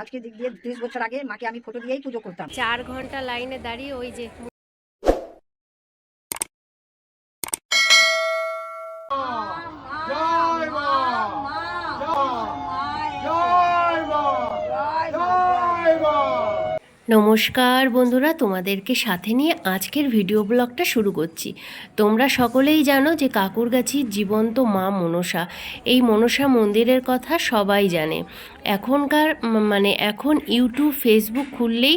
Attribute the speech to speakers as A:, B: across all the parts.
A: আজকে দিক দিয়ে ত্রিশ বছর আগে মাকে আমি ফটো দিয়েই পুজো করতাম।
B: চার ঘণ্টা লাইনে দাঁড়িয়ে ওই যে
C: জয় মা জয় মা জয় মা
B: নমস্কার বন্ধুরা, তোমাদেরকে সাথে নিয়ে আজকের ভিডিও ব্লগটা শুরু করছি। তোমরা সকলেই জানো যে কাকুরগাছির জীবন্ত মা মনসা। এই মনসা মন্দিরের কথা সবাই জানে। এখনকার মানে এখন ইউটিউব ফেসবুক খুললেই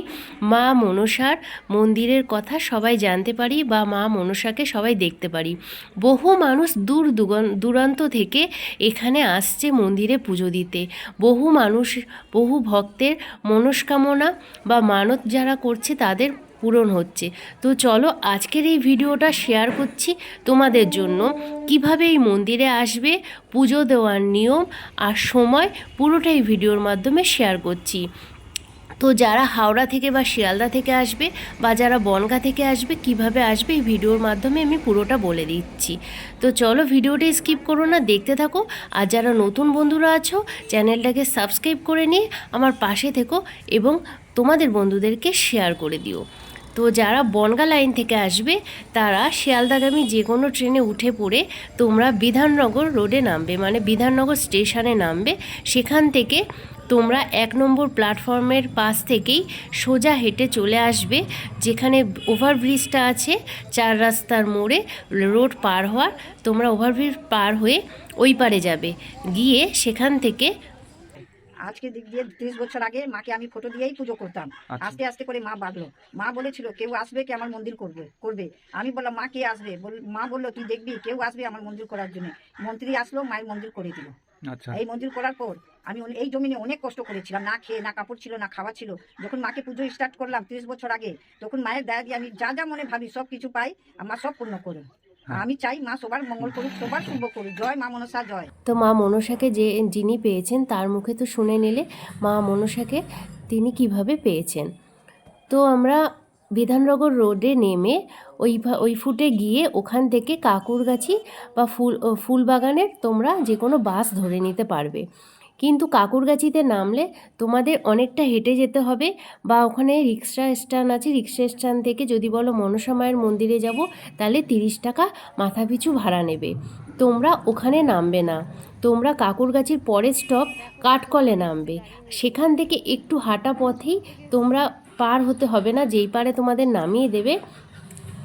B: মা মনসার মন্দিরের কথা সবাই জানতে পারি বা মা মনসাকে সবাই দেখতে পারি। বহু মানুষ দূর দূরান্ত থেকে এখানে আসছে মন্দিরে পুজো দিতে। বহু মানুষ, বহু ভক্তের মনস্কামনা বা মানত যারা করছে তাদের পূরণ হচ্ছে। তো চলো আজকের এই ভিডিওটা শেয়ার করছি তোমাদের জন্য। কীভাবে এই মন্দিরে আসবে, পুজো দেওয়ার নিয়ম আর সময় পুরোটাই ভিডিওর মাধ্যমে শেয়ার করছি। তো যারা হাওড়া থেকে বা শিয়ালদা থেকে আসবে বা যারা বনগা থেকে আসবে, কীভাবে আসবে এই ভিডিওর মাধ্যমে আমি পুরোটা বলে দিচ্ছি। তো চলো ভিডিওটা স্কিপ করো না, দেখতে থাকো। আর যারা নতুন বন্ধুরা আছো, চ্যানেলটাকে সাবস্ক্রাইব করে নিয়ে আমার পাশে থেকো এবং তোমাদের বন্ধুদেরকে শেয়ার করে দিও। তো যারা বনগা লাইন থেকে আসবে, তারা শিয়ালদাগামী যে কোনো ট্রেনে উঠে পড়ে তোমরা বিধাননগর রোডে নামবে মানে বিধাননগর স্টেশনে নামবে। সেখান থেকে তোমরা এক নম্বর প্ল্যাটফর্মের পাশ থেকেই সোজা হেঁটে চলে আসবে, যেখানে ওভারব্রিজটা আছে, চার রাস্তার মোড়ে রোড পার হওয়ার, তোমরা ওভারব্রিজ পার হয়ে ওই পারে যাবে। গিয়ে সেখান থেকে
A: আজকে দিক দিয়ে ত্রিশ বছর আগে মাকে আমি ফটো দিয়েই পুজো করতাম। আস্তে আস্তে করে মা বাঁধলো। মা বলেছিল কেউ আসবে কি আমার মন্দির করবে করবে? আমি বললাম মা কে আসবে? মা বলল তুই দেখবি কেউ আসবে আমার মন্দির করার জন্য। মন্ত্রী আসলো মায়ের মন্দির করে দিল।
C: আচ্ছা।
A: এই মন্দির করার পর আমি এই জমিনে অনেক কষ্ট করেছিলাম। না খেয়ে না কাপড় ছিল না খাওয়া ছিল। যখন মাকে পুজো স্টার্ট করলাম ত্রিশ বছর আগে তখন মায়ের দয়া দিয়ে আমি যা যা মনে ভাবি সব কিছু পাই আমার সব পূর্ণ করে আমি চাই মা সবার মঙ্গল করুক সবার শুভ করুক। জয় মা মনসা জয়।
B: তো মা মনসাকে যে যিনি পেয়েছেন তার মুখে তো শুনে নিলে মা মনসাকে তিনি কীভাবে পেয়েছেন? তো আমরা বিধাননগর রোডে নেমে ওই ভা- ওই ফুটে গিয়ে ওখান থেকে কাকুরগাছি বা ফুল ও ফুলবাগানের তোমরা যে কোনো বাস ধরে নিতে পারবে। কিন্তু কাকুরগাছিতে নামলে তোমাদের অনেকটা হেঁটে যেতে হবে বা ওখানে রিক্সা স্ট্যান্ড আছে, রিক্সা স্ট্যান্ড থেকে যদি বলো মনসা মায়ের মন্দিরে যাব, তাহলে তিরিশ টাকা মাথাপিছু ভাড়া নেবে। তোমরা ওখানে নামবে না। তোমরা কাকুরগাছির পরের স্টপ কাঠকলে নামবে। সেখান থেকে একটু হাঁটা পথেই তোমরা পার হতে হবে না, যেই পারে তোমাদের নামিয়ে দেবে।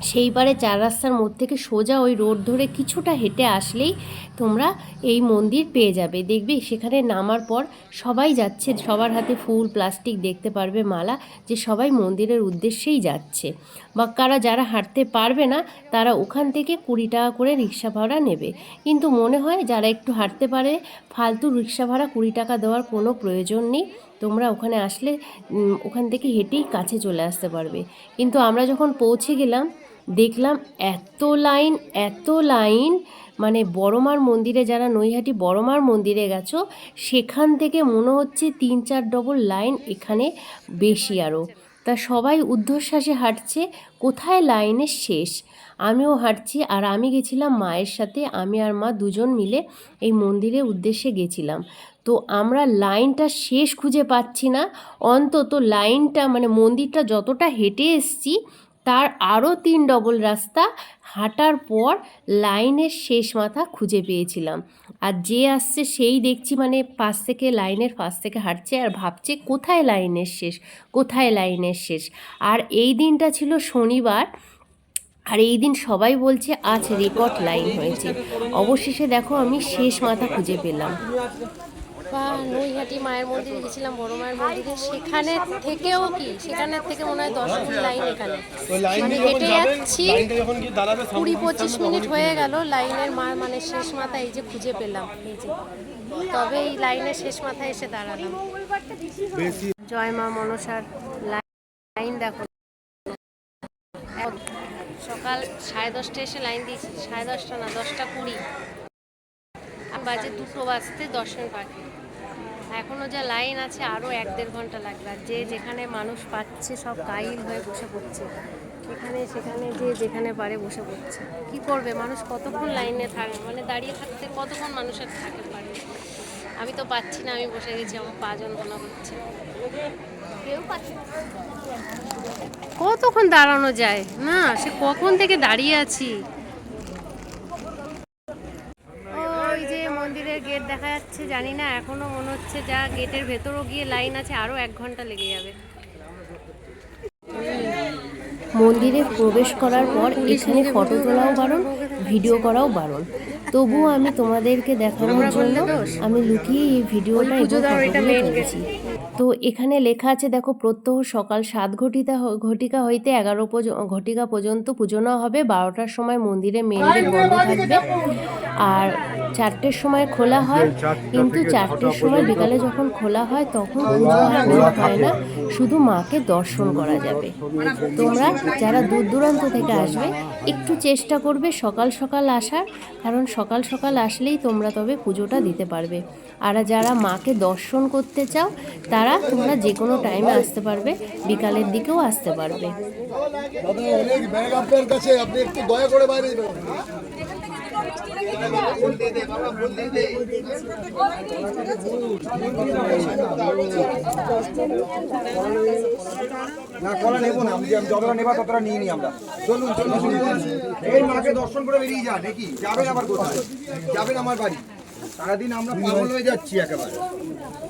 B: সেই পারে চার রাস্তার মোড় থেকে সোজা ওই রোড ধরে কিছুটা হেঁটে আসলেই তোমরা এই মন্দির পেয়ে যাবে। দেখবে সেখানে নামার পর সবাই যাচ্ছে, সবার হাতে ফুল, প্লাস্টিক দেখতে পারবে মালা, যে সবাই মন্দিরের উদ্দেশ্যেই যাচ্ছে। বা কারা যারা হাঁটতে পারবে না, তারা ওখান থেকে কুড়ি টাকা করে রিক্সা ভাড়া নেবে। কিন্তু মনে হয় যারা একটু হাঁটতে পারে, ফালতু রিক্সা ভাড়া কুড়ি টাকা দেওয়ার কোনো প্রয়োজন নেই। তোমরা ওখানে আসলে ওখান থেকে হেঁটেই কাছে চলে আসতে পারবে। কিন্তু আমরা যখন পৌঁছে গেলাম দেখলাম এত লাইন এত লাইন মানে বড়মার মন্দিরে যারা নৈহাটি বড়মার মন্দিরে গেছো, সেখান থেকে মনে হচ্ছে তিন চার ডবল লাইন এখানে বেশি আরও তা সবাই ঊর্ধ্বশ্বাসে হাঁটছে, কোথায় লাইনের শেষ? আমিও হাঁটছি আর আমি গেছিলাম মায়ের সাথে, আমি আর মা দুজন মিলে এই মন্দিরের উদ্দেশ্যে গেছিলাম। তো আমরা লাইনটা শেষ খুঁজে পাচ্ছি না, অন্তত লাইনটা মানে মন্দিরটা যতটা হেঁটে এসছি তার আরও তিন ডবল রাস্তা হাঁটার পর লাইনের শেষ মাথা খুঁজে পেয়েছিলাম। আর যে আসছে সেই দেখছি মানে পাশ থেকে লাইনের পাশ থেকে হাঁটছে আর ভাবছে, কোথায় লাইনের শেষ? কোথায় লাইনের শেষ? আর এই দিনটা ছিল শনিবার। আর এই দিন সবাই বলছে, আজ রেকর্ড লাইন হয়েছে। অবশেষে দেখো আমি শেষ মাথা খুঁজে পেলাম। বা নৈহাটি মায়ের মন্দিরে গেছিলাম বড় মায়ের মন্দিরে সেখানে থেকেও কি? সেখানে থেকে মনে হয় দশ মিনিট লাইন এখানে। মানে হেঁটে যাচ্ছি কুড়ি পঁচিশ মিনিট হয়ে গেল লাইনের মা মানে শেষ মাথা এই যে খুঁজে পেলাম এই যে। তবে এই লাইনের শেষ মাথায় এসে দাঁড়ালাম। জয় মা মনসার লাইন দেখো। সকাল সাড়ে দশটা এসে লাইন দিয়েছি সাড়ে দশটা না দশটা কুড়ি। বাজে দুটো বাজতে দশ মিনিট বাকি। এখনও যা লাইন আছে আরও এক দেড় ঘণ্টা লাগবে। আর যে যেখানে মানুষ পাচ্ছে, সব কাইল হয়ে বসে পড়ছে। সেখানে সেখানে যে যেখানে পারে বসে পড়ছে। কি করবে? মানুষ কতক্ষণ লাইনে থাকে মানে দাঁড়িয়ে থাকতে কতক্ষণ মানুষের থাকে পারে? আমি তো পাচ্ছি না, আমি বসে গেছি, আমার পা যন্ত্রণা হচ্ছে কেউ পাচ্ছে। কতক্ষণ দাঁড়ানো যায়? না, সে কখন থেকে দাঁড়িয়ে আছি ওই যে মন্দিরের গেট দেখা যাচ্ছে জানি না এখনও মনে হচ্ছে যা গেটের ভেতরও গিয়ে লাইন আছে আরও এক ঘণ্টা লেগে যাবে। মন্দিরে প্রবেশ করার পর এখানে ফটো তোলাও বারণ ভিডিও করাও বারণ। তবুও আমি তোমাদেরকে দেখানোর জন্য আমি লুকিয়ে এই ভিডিওটা তুলেছি। তো এখানে লেখা আছে দেখো প্রত্যহ সকাল সাত ঘটিকা হ- ঘটিকা হইতে এগারো ঘটিকা পর্যন্ত পুজো হবে। বারোটার সময় মন্দিরে মেন বন্ধ থাকবে। আর চারটের সময় খোলা হয় কিন্তু চারটের সময় বিকালে যখন খোলা হয় তখন পুজো আর হয় না। শুধু মাকে দর্শন করা যাবে। তোমরা যারা দূর দূরান্ত থেকে আসবে একটু চেষ্টা করবে সকাল সকাল আসার কারণ সকাল সকাল আসলেই তোমরা তবে পুজোটা দিতে পারবে। আর যারা মাকে দর্শন করতে চাও তারা তোমরা যে কোনো টাইমে আসতে পারবে বিকালের দিকেও আসতে পারবে।
C: দাদা অনেক ব্যাগ আপনার কাছে আপনি একটু দয়া করে বাইরে।
D: না কলা নেব না যতটা নেবা ততটা নিয়ে নিই আমরা। চলুন চলুন এই মাকে দর্শন করে বেরিয়ে যান নাকি যাবেন আবার কোথায়? যাবেন আমার বাড়ি। সারাদিন আমরা পাগল হয়ে যাচ্ছি একেবারে।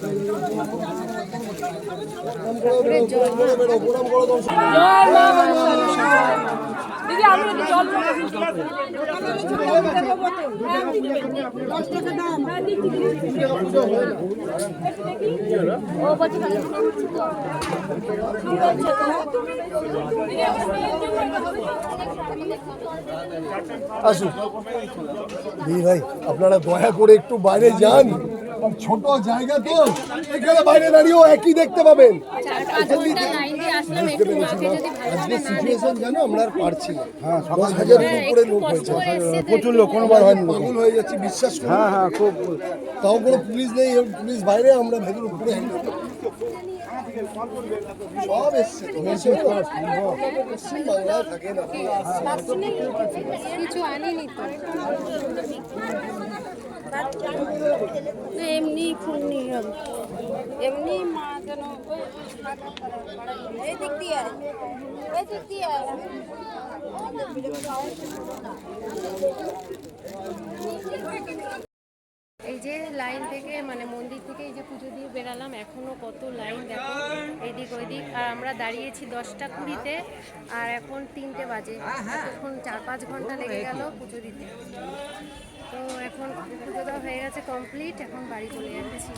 C: তুমি তুলে নেবে। প্রণাম করো, বেরো, প্রণাম করো, বেরো, প্রণাম করো, দর্শন করো। আসুন দিদি ভাই আপনারা দয়া করে একটু বাইরে যান ছোট জায়গা তো এখানে বাইরে দাঁড়িয়েও একই দেখতে পাবেন। আজকে সিচুয়েশন জানো আমরা আর পারছি না। হ্যাঁ দশ হাজারের উপরে লোক হয়েছে। প্রচুর লোক কোনোবার হয়নি। পাগল হয়ে যাচ্ছি বিশ্বাস হ্যাঁ হ্যাঁ খুব তাও কোনো পুলিশ নেই পুলিশ বাইরে আমরা ভেতরে উপরে। সব এসছে তো। এসে তো। পশ্চিম বাংলায় থাকে না।
E: কিছু আনিনি তো। এমনি এমনি এই
B: যে লাইন থেকে মানে মন্দির থেকে এই যে পুজো দিয়ে বেরালাম, এখনও কত লাইন দেখো, এদিক ওইদিক। আর আমরা দাঁড়িয়েছি দশটা কুড়িতে, আর এখন তিনটে বাজে। এখন চার পাঁচ ঘণ্টা লেগে গেল পুজো দিতে। তো এখন পুজো দেওয়া হয়ে গেছে কমপ্লিট এখন বাড়ি চলে যাচ্ছি।